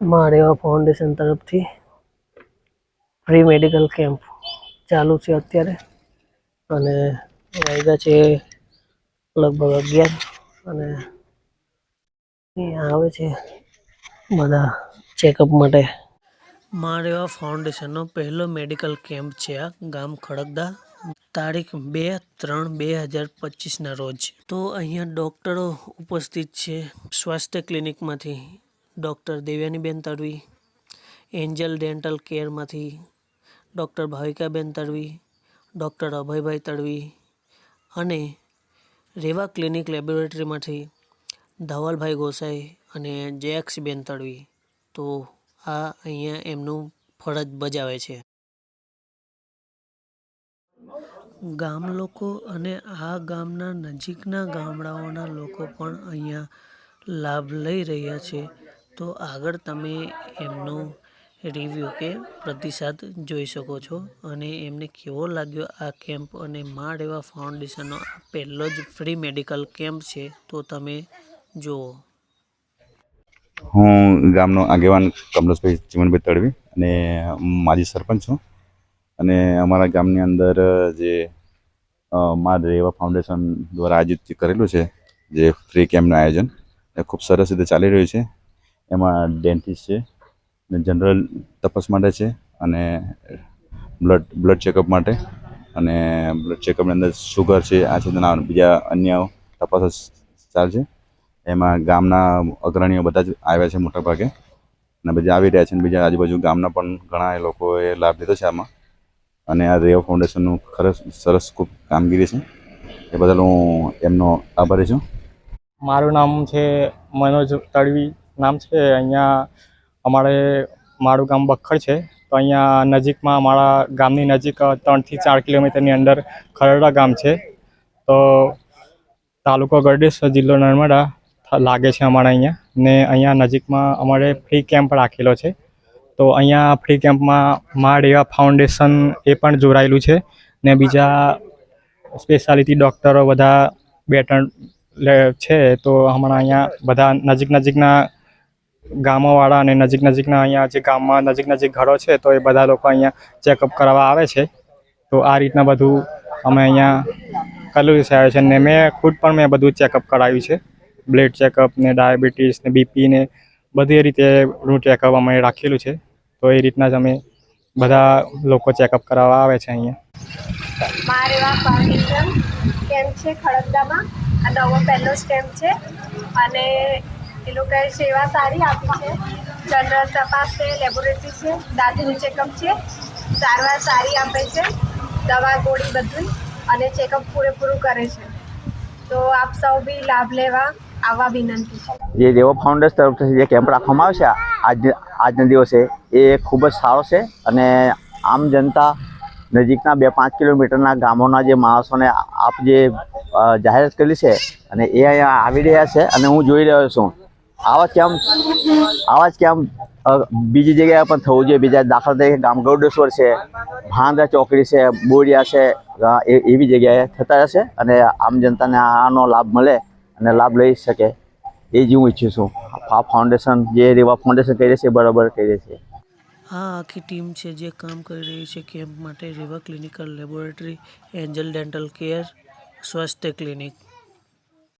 માળેવા foundation તરફથી free medical camp ચાલુ છે અત્યારે. અને વાગ્યા છે લગભગ અગિયાર. અને અહીંયા આવે છે બધા ચેકઅપ માટે. માળેવા ફાઉન્ડેશનનો પહેલો મેડિકલ કેમ્પ છે આ ગામ ખડકદા તારીખ બે ત્રણ બે હજાર પચીસના રોજ. તો અહીંયા ડૉક્ટરો ઉપસ્થિત છે સ્વાસ્થ્ય ક્લિનિકમાંથી ડૉક્ટર દેવ્યાનીબેન તડવી, એન્જલ ડેન્ટલ કેરમાંથી ડૉક્ટર ભાવિકાબેન તડવી, ડૉક્ટર અભયભાઈ તડવી અને રેવા ક્લિનિક લેબોરેટરીમાંથી ધવલભાઈ ગોસાઈ અને જયક્ષબેન તડવી. તો આ અહીંયા એમનું ફરજ બજાવે છે. ગામ લોકો અને આ ગામના નજીકના ગામડાઓના લોકો પણ અહીંયા લાભ લઈ રહ્યા છે. તો આગળ તમે એમનું રિવ્યૂ કે પ્રતિસાદ જોઈ શકો છો. અને એમને કેવો લાગ્યો આ કેમ્પ અને મા રેવા ફાઉન્ડેશનનો પહેલો જ ફ્રી મેડિકલ કેમ્પ છે તો તમે જુઓ. હું ગામનો આગેવાન કમલેશભાઈ ચીમનભાઈ તડવી અને માજી સરપંચ છું. અને અમારા ગામની અંદર જે મા રેવા ફાઉન્ડેશન દ્વારા આયોજિત કરેલું છે, જે ફ્રી કેમ્પનું આયોજન, એ ખૂબ સરસ રીતે ચાલી રહ્યું છે. એમાં ડેન્ટિસ્ટ છે ને જનરલ તપાસ માટે છે અને બ્લડ બ્લડ ચેકઅપ માટે. અને બ્લડ ચેકઅપની અંદર શુગર છે, આ છે તેના બીજા અન્ય તપાસો ચાલશે એમાં ગામના અગ્રણીઓ બધા જ આવ્યા છે મોટા ભાગે અને બધા આવી રહ્યા છે અને બીજા આજુબાજુ ગામના પણ ઘણા એ લોકોએ લાભ લીધો છે આમાં. અને આ રેવ ફાઉન્ડેશનનું ખરસ, સરસ ખૂબ કામગીરી છે. એ બદલ હું એમનો આભારી છું. મારું નામ છે મનોજ તડવી. નામ છે, અહીંયા અમારે મારું ગામ બખડ છે. તો અહીંયા નજીકમાં અમારા ગામની નજીક ત્રણથી ચાર કિલોમીટરની અંદર ખરડા ગામ છે. તો તાલુકો ગરડેશ્વર જિલ્લો નર્મદા લાગે છે અમારા અહીંયા. ને અહીંયા નજીકમાં અમારે ફ્રી કેમ્પ રાખેલો છે. તો અહીંયા ફ્રી કેમ્પમાં મા રેવા ફાઉન્ડેશન એ પણ જોડાયેલું છે. ને બીજા સ્પેશિયાલિટી ડૉક્ટરો બધા બે ત્રણ છે. તો હમણાં અહીંયા બધા નજીક નજીકના ગામોવાળા અને નજીક નજીકના અહીંયા જે ગામમાં નજીક નજીક ઘરો છે, તો એ બધા લોકો અહીંયા ચેકઅપ કરવા આવે છે. તો આ રીતના બધું અમે અહીંયા કરેલું છે છે ને મેં ખુદ પણ મેં બધું ચેકઅપ કરાવ્યું છે. બ્લડ ચેકઅપ ને ડાયાબિટીસ ને બીપી ને બધી રીતે ચેકઅપ અમે રાખેલું છે. તો એ રીતના જ અમે બધા લોકો ચેકઅપ કરાવવા આવે છે અહીંયા. કેમ્પ છે ખડકદામાં આ નવો પહેલો સ્ટેમ્પ છે. અને એ લોકોએ સેવા સારી આપી છે. જનરલ તપાસ છે લેબોરેટરી છે, દાંતનું ચેકઅપ છે. સારવાર સારી આપે છે, દવા ગોળી બધું અને ચેકઅપ પૂરેપૂરું કરે છે. તો આપ સૌ બી લાભ લેવા આવવા વિનંતી છે. જે દેવો ફાઉન્ડર્સ તરફથી જે કેમ્પ રાખવામાં આવશે, આજ આજના દિવસે એ ખૂબ જ સારો છે અને આમ જનતા નજીકના બે પાંચ કિલોમીટરના ગામોના જે માણસોને આપ જે જાહેરાત કરી છે અને એ અહીંયા આવી રહ્યા છે અને હું જોઈ રહ્યો છું. આવા કેમ્પ આવા જ કેમ્પ બીજી જગ્યાએ પણ થવું જોઈએ. બીજા દાખલા તરીકે ગામ ગૌડેશ્વર છે ભાંદા ચોકડી છે, બોરિયા છે એવી જગ્યાએ થતા હશે અને આમ જનતાને આનો લાભ મળે અને લાભ લઈ શકે. એ જ હું ઈચ્છું છું. આ ફાઉન્ડેશન જે રેવા ફાઉન્ડેશન કરી છે બરાબર કરી છે. આ આખી ટીમ છે જે કામ કરી રહી છે કેમ્પ માટે. Reva clinical laboratory angel dental care સ્વાસ્થ્ય ક્લિનિક